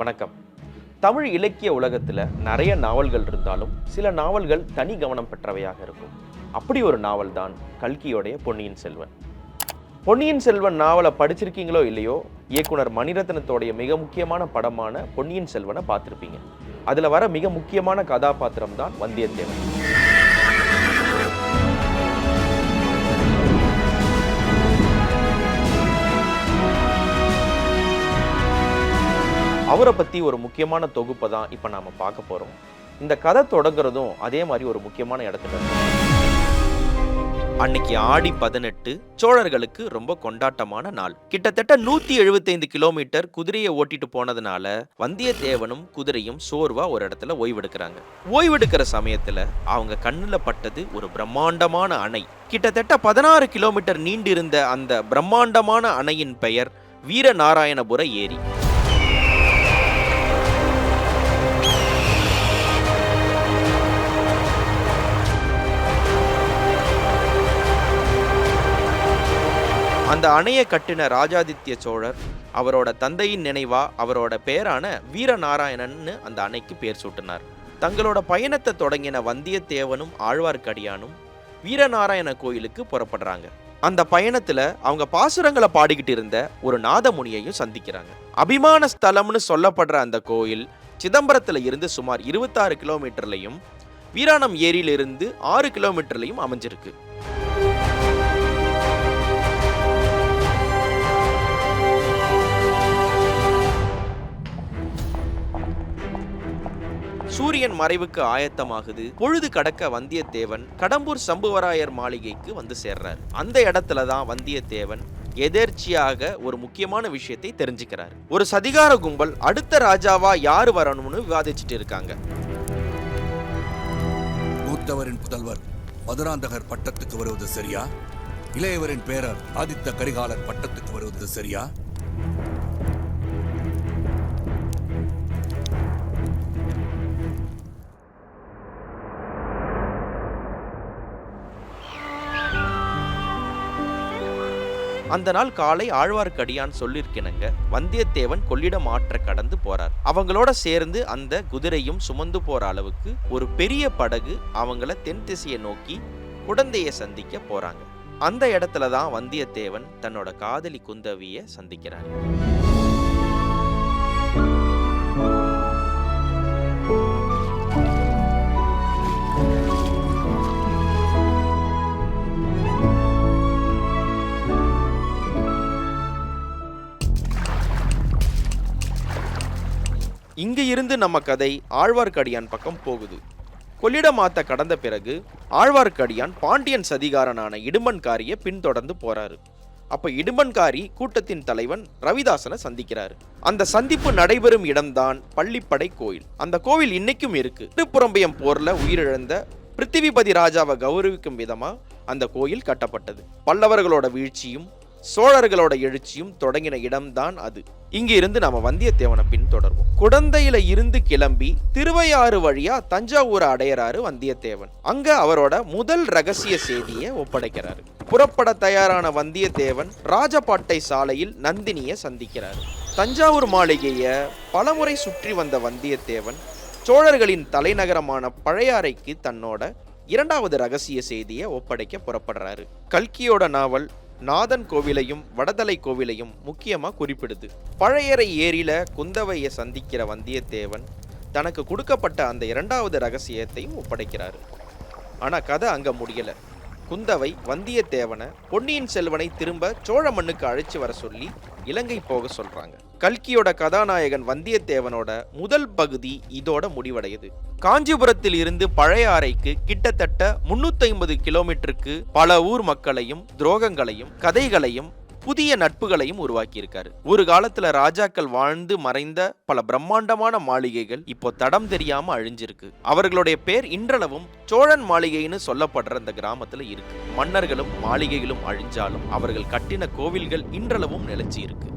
வணக்கம். தமிழ் இலக்கிய உலகத்தில் நிறைய நாவல்கள் இருந்தாலும் சில நாவல்கள் தனி கவனம் பெற்றவையாக இருக்கும். அப்படி ஒரு நாவல் தான் கல்கியோடைய பொன்னியின் செல்வன். பொன்னியின் செல்வன் நாவலை படிச்சிருக்கீங்களோ இல்லையோ இயக்குனர் மணிரத்னத்தோடைய மிக முக்கியமான படமான பொன்னியின் செல்வனை பார்த்துருப்பீங்க. அதில் வர மிக முக்கியமான கதாபாத்திரம் தான் வந்தியத்தேவன். அவரை பற்றி ஒரு முக்கியமான தொகுப்பை தான் இப்போ நாம் பார்க்க போகிறோம் இந்த கதை தொடங்குறதும் அதே மாதிரி ஒரு முக்கியமான இடத்துல அன்னைக்கு ஆடி பதினெட்டு சோழர்களுக்கு ரொம்ப கொண்டாட்டமான நாள். கிட்டத்தட்ட நூத்தி எழுபத்தைந்து கிலோமீட்டர் குதிரையை ஓட்டிட்டு போனதுனால வந்தியத்தேவனும் குதிரையும் சோர்வா ஒரு இடத்துல ஓய்வெடுக்கிறாங்க. ஓய்வெடுக்கிற சமயத்துல அவங்க கண்ணுல பட்டது ஒரு பிரம்மாண்டமான அணை. கிட்டத்தட்ட பதினாறு கிலோமீட்டர் நீண்டிருந்த அந்த பிரம்மாண்டமான அணையின் பெயர் வீரநாராயணபுர ஏரி. அந்த அணையை கட்டின ராஜாதித்ய சோழர் அவரோட தந்தையின் நினைவா அவரோட பேரான வீரநாராயணன்னு அந்த அணைக்கு பேர் சூட்டினார். தங்களோட பயணத்தை தொடங்கின வந்தியத்தேவனும் ஆழ்வார்க்கடியானும் வீரநாராயண கோயிலுக்கு புறப்படுறாங்க. அந்த பயணத்துல அவங்க பாசுரங்களை பாடிக்கிட்டு இருந்த ஒரு நாதமுனியையும் சந்திக்கிறாங்க. அபிமான ஸ்தலம்னு சொல்லப்படுற அந்த கோயில் சிதம்பரத்துல இருந்து சுமார் இருபத்தாறு கிலோமீட்டர்லையும் வீராணம் ஏரியிலிருந்து ஆறு கிலோமீட்டர்லையும் அமைஞ்சிருக்கு. மறைவுக்கு ஆயத்தமாகுது. பொழுது கடக்க வந்தியத்தேவன் கடம்பூர் சம்புவராயர் மாளிகைக்கு வந்து சேர்றார். அந்த இடத்துல தான் வந்தியத்தேவன் எதேர்ச்சியாக ஒரு முக்கியமான விஷயத்தை தெரிஞ்சுக்கிறார். ஒரு சதிகார கும்பல் அடுத்த ராஜாவா யாரு வரணும்னு விவாதிச்சுட்டு இருக்காங்க. மூத்தவரின் புதல்வர் மதுராந்தகர் பட்டத்துக்கு வருவது சரியா? இளையவரின் பேரர் ஆதித்த கரிகாலர் பட்டத்துக்கு வருவது சரியா? அந்த நாள் காலை ஆழ்வார்க்கடியான் சொல்லிருக்கினங்க வந்தியத்தேவன் கொள்ளிடம் ஆற்ற கடந்து போறார். அவங்களோட சேர்ந்து அந்த குதிரையும் சுமந்து போற அளவுக்கு ஒரு பெரிய படகு அவங்கள தென் திசையை நோக்கி குடந்தையை சந்திக்க போறாங்க. அந்த இடத்துல தான் வந்தியத்தேவன் தன்னோட காதலி குந்தவிய சந்திக்கிறார். இங்க இருந்து நம்ம கதை ஆழ்வார்க்கடியான் பக்கம் போகுது. கொள்ளிடமாத்த கடந்த பிறகு ஆழ்வார்க்கடியான் பாண்டியன் சதிகாரனான இடும்பன்காரியை பின்தொடர்ந்து போறாரு. அப்ப இடும்பன்காரி கூட்டத்தின் தலைவன் ரவிதாசனை சந்திக்கிறாரு. அந்த சந்திப்பு நடைபெறும் இடம்தான் பள்ளிப்படை கோயில். அந்த கோவில் இன்னைக்கும் இருக்கு. திருப்புறம்பயம் போர்ல உயிரிழந்த பிருத்திவிபதி ராஜாவை கௌரவிக்கும் விதமா அந்த கோயில் கட்டப்பட்டது. பல்லவர்களோட வீழ்ச்சியும் சோழர்களோட எழுச்சியும் தொடங்கின இடம்தான் அது. இங்க இருந்து நாம வந்தியத்தேவனை பின்தொடர்வோம். குடந்தையில இருந்து கிளம்பி திருவையாறு வழியா தஞ்சாவூரை அடையறாரு வந்தியத்தேவன். அங்க அவரோட முதல் ரகசிய செய்தியை ஒப்படைக்கிறாரு. புறப்பட தயாரான வந்தியத்தேவன் ராஜபாட்டை சாலையில் நந்தினியை சந்திக்கிறார். தஞ்சாவூர் மாளிகைய பலமுறை சுற்றி வந்த வந்தியத்தேவன் சோழர்களின் தலைநகரமான பழையாறைக்கு தன்னோட இரண்டாவது ரகசிய செய்தியை ஒப்படைக்க புறப்படுறாரு. கல்கியோட நாவல் நாதன் கோவிலையும் வடதலை கோவிலையும் முக்கியமாக குறிப்பிடுது. பழையறை ஏரியில குந்தவையை சந்திக்கிற வந்தியத்தேவன் தனக்கு கொடுக்கப்பட்ட அந்த இரண்டாவது ரகசியத்தையும் ஒப்படைக்கிறாரு. ஆனால் கதை அங்கே முடியலை. குந்தவை வந்தியத்தேவனை பொன்னியின் செல்வனை திரும்ப சோழ மண்ணுக்கு அழைச்சி வர சொல்லி இலங்கை போக சொல்கிறாங்க கல்கியோட கதாநாயகன் வந்தியத்தேவனோட முதல் பகுதி இதோட முடிவடையுது. காஞ்சிபுரத்தில் இருந்து பழைய அறைக்கு கிட்டத்தட்ட 350 ஐம்பது கிலோமீட்டருக்கு பல ஊர் மக்களையும் துரோகங்களையும் கதைகளையும் புதிய நட்புகளையும் உருவாக்கியிருக்காரு. ஒரு காலத்துல ராஜாக்கள் வாழ்ந்து மறைந்த பல பிரம்மாண்டமான மாளிகைகள் இப்போ தடம் தெரியாம அழிஞ்சிருக்கு. அவர்களுடைய பேர் இன்றளவும் சோழன் மாளிகைன்னு சொல்லப்படுற அந்த கிராமத்துல இருக்கு. மன்னர்களும் மாளிகைகளும் அழிஞ்சாலும் அவர்கள் கட்டின கோவில்கள் இன்றளவும் நிலைச்சி இருக்கு